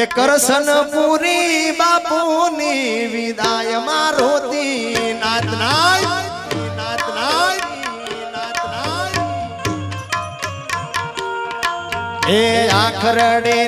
એ કરશન પૂરી બાપુની વિદાય મારોતી નાથ નાય નાથ નાય નાથ નાય. એ આખરડે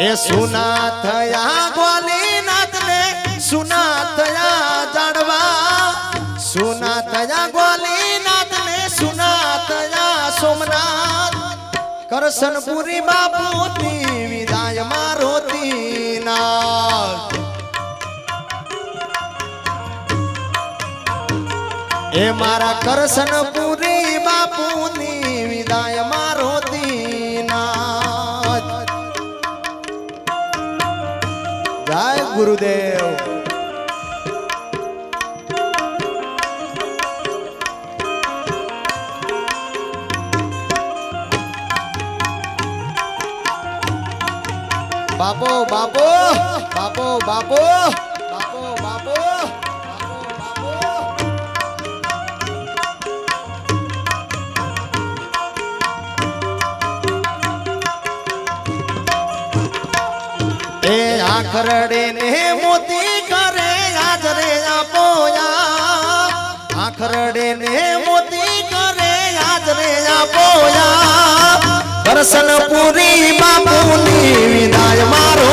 એ સુના થયા ગ્વાલીનાથ ને સુના થયા જાડવા. સુના થયા ગ્વાલીનાથ ને સુના થયા સોમનાથ. કરશનપુરી બાપુની વિદાય મારોતી નાથ એ મારા કરશનપુરી જય ગુરુદેવ બાપો બાપો બાપો એ આખરડે ને મોતી કરે હાજરે આપોયા આખરડે ને મોતી કરે હાજરે આપોયા દર્શન પૂરી બાપુની વિદાય મારો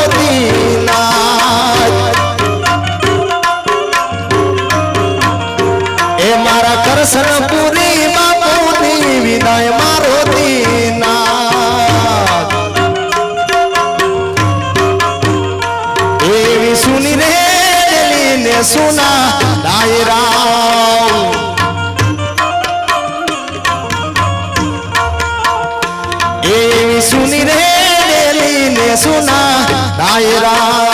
એ મારા કરશન પૂરી બાપુની વિદાય મારો સુના ડાયરા એ સુની રે સુના ડાયરા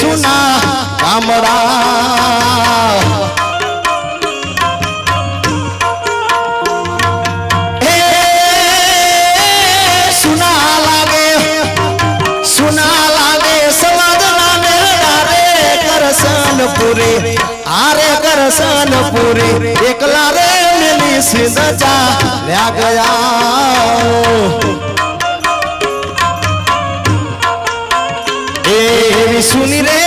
સુના કામરા હે સુના લાગે સુના લાગે સમાજના મેળા રે કરશન પૂરી આરે કરસન પૂરી એકલા રે મિલી સિંધા લ્યા ગયા. સુની રે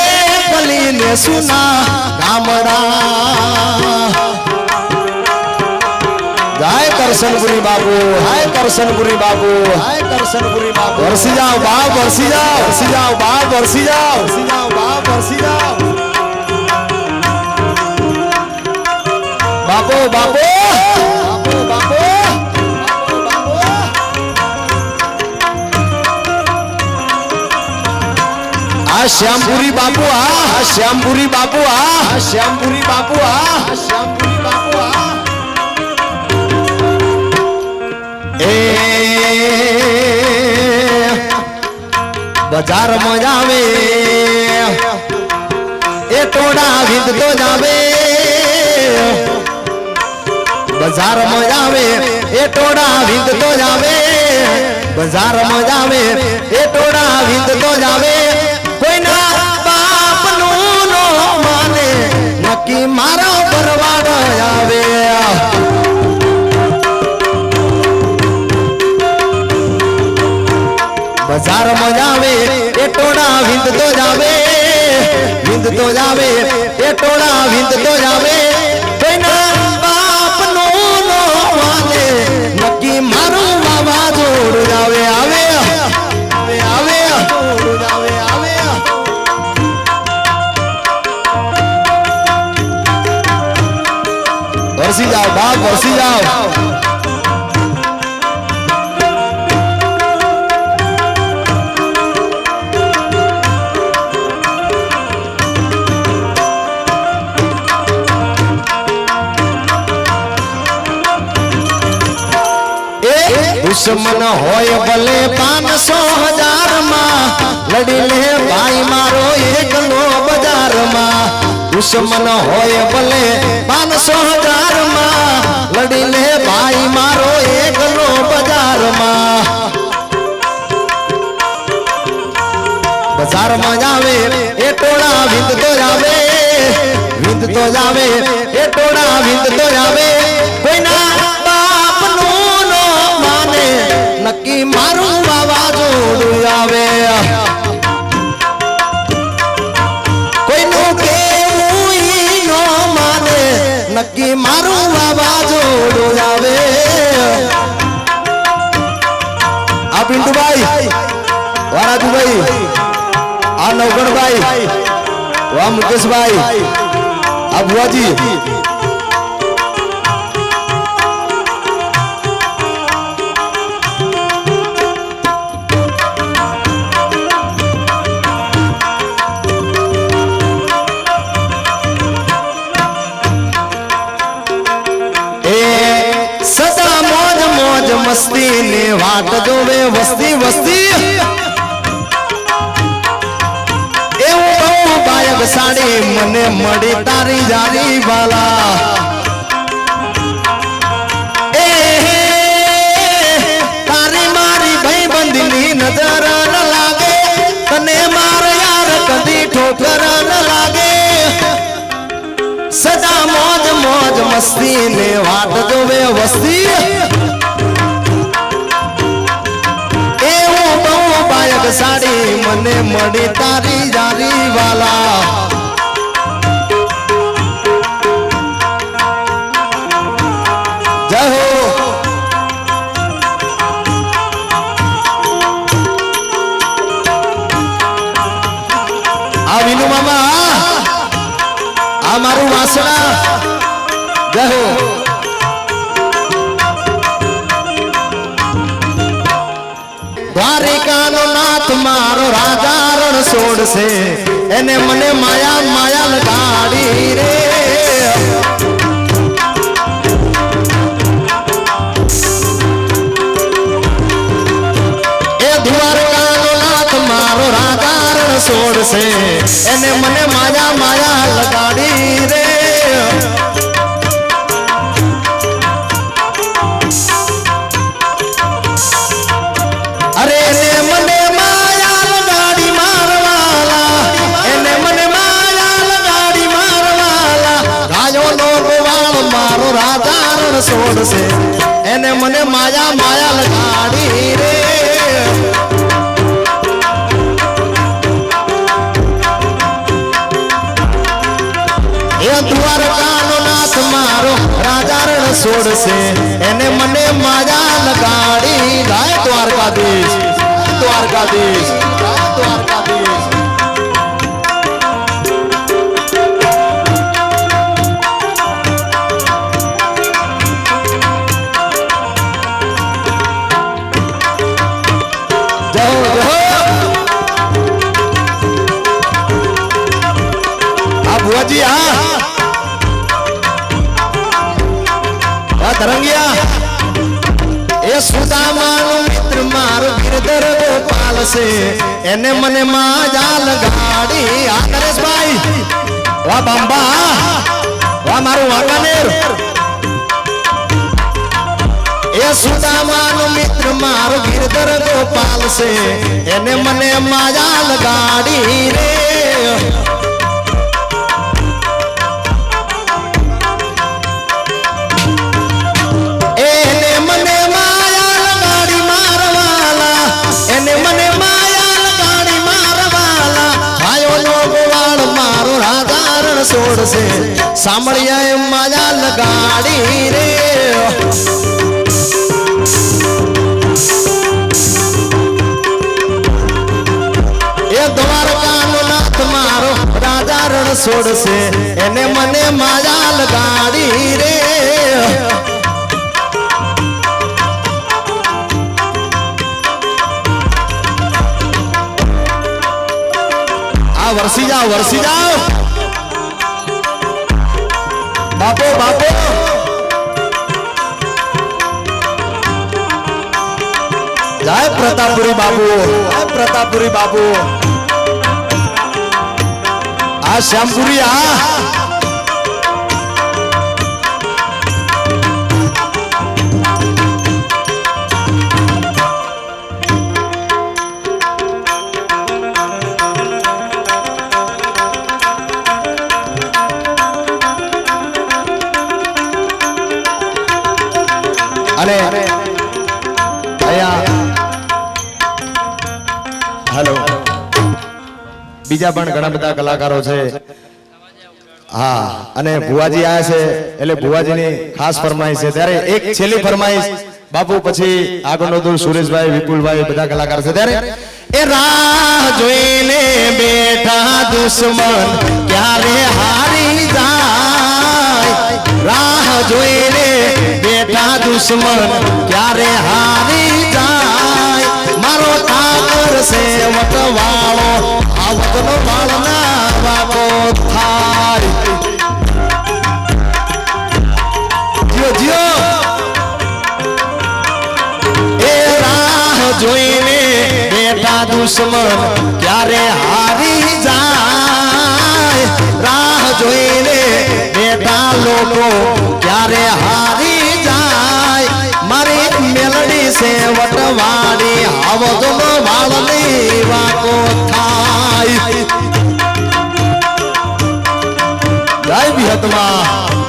પલી ને સુના ગામડા હાય કરશનપુરી બાબુ હાય કરશનપુરી બાબુ હાય કરશનપુરી બાબુ વરસી જાઓ બાપ વરસી જાઓ વરસી જાઓ બાપ વરસી જાઓ વરસી જાઓ બાપ વરસી જાઓ બાપો બાપો આ શ્યામપુરી બાપુ, આ. શ્યામપુરી બાપુ આ શ્યામપુરી બાપુ, આ. શ્યામપુરી બાપુ, આ. એ બજારમાં જાવે એ ટોડા વિંદ તો જાવે. બજારમાં જાવે એ ટોડા વિંદ તો જાવે. બજારમાં જાવે એ ટોડા વિંદ તો જાવે. ટોળા વિંદ દુશ્મન હોય ભલે પાંચસો હજારમાં. લડી લે ભાઈ મારો એકલો બજારમાં. દુશ્મન હોય ભલે પાંચસો હજારમાં. લડી લે ભાઈ મારો એકલો બજારમાં જાવે, એ ટોળા વિંદતો જાવે. વિંદતો જાવે, એ ટોળા વિંદતો જાવે. કોઈના બાપનું નક્કી મારું વાવાઝોડું આવે. કોઈનું કેવું નો માને. નક્કી મારું વાવાઝોડું આવે. આ પિન્ટુભાઈ, વારાજુભાઈ, આ નવગણભાઈ વાહ મુકેશભાઈ, આ બુઆજી વાટ જોવે વસ્તી વસ્તી એવું બહુ બાયક સાડી મને મળી તારી જારી વાલા એ તારી મારી ભાઈ બંધની નજર ન લાગે તને માર યાર કદી ઠોકર ન લાગે સદા મોજ મોજ મસ્તી ને વાટ જોવે વસ્તી સાડી મને મળી તારી જારી વાલા. દ્વારિકાનો નાથ મારો રાજા રણ છોડશે એને મને માયા માયા લગાડી રે. એ દ્વારકાનો નાથ મારો રાજા રણ છોડશે એને મને માયા માયા લગાડી રે. દ્વારકાનો નાથ મારો રાજા રણ છોડશે. એને મને માયા લગાડી. ગાય દ્વારકાધીશ દ્વારકાધીશ દ્વારકાધીશ. ભુવાજી, હા. આ તરંગિયા એ સુદામાનો મિત્ર મારો ગિરધર ગોપાલ છે એને મને માજા લગાડી આ નરેશભાઈ વાહ બાંબા વાહ મારું વાંકાનેર એ સુદામાનો મિત્ર મારો ગિરધર ગોપાલ છે એને મને માયા લગાડી રે છોડશે સાંભળ્યા માયા લગાડી રે. એ દ્વારકાનો નાથ મારો છોડશે. એને મને માયા લગાડી રે. આ વરસી જાઓ વરસી જાઓ. બાપો બાપો. જય પ્રતાપપુરી બાબુ જય પ્રતાપપુરી બાબુ આ શ્યામપુરી આ અહીંયા હેલો બીજા પણ ઘણા બધા કલાકારો છે. હા, અને ભુવાજી આયા છે, એટલે ભુવાજીની ખાસ ફરમાઈશ છે. ત્યારે એક છેલ્લી ફરમાઈશ, બાપુ, પછી આગળનો દૂર સુરેશભાઈ, વિપુલભાઈ બધા કલાકાર છે. ત્યારે એ રાહ જોઈને બેઠા દુશ્મન, ક્યારે હારી જાય? રાહ જોઈને બેઠા દુશ્મન, ક્યારે હારી દુશ્મન ક્યારે હારી જાય? રાહ જોઈને બેઠા લોકો ક્યારે હારી જાય? મારી મેલડી છે વટવાડી આવતનો વાળની વાકો થાય. જય વિહતમાં.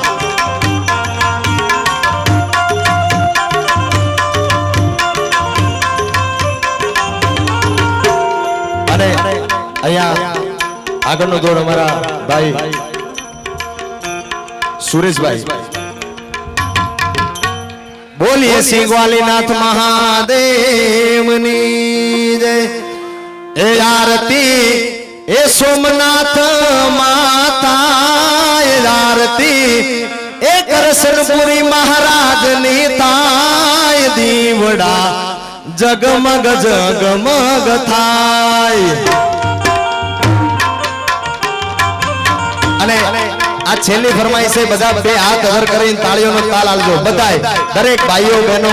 અહીંયા આગળનો દોર અમારા ભાઈ સુરેશભાઈ. બોલીએ શ્રી ગ્વાલીનાથ મહાદેવની જય. એ આરતી એ સોમનાથ માતા એ આરતી. એ કરશનપુરી મહારાજની તાય દીવડા. જગમગ જગમગ થાય. આ છેલ્લી છે, બધા બે હાથ અધર કરીને તાળીઓનો તાલ આલજો. બધાય, દરેક ભાઈઓ, બહેનો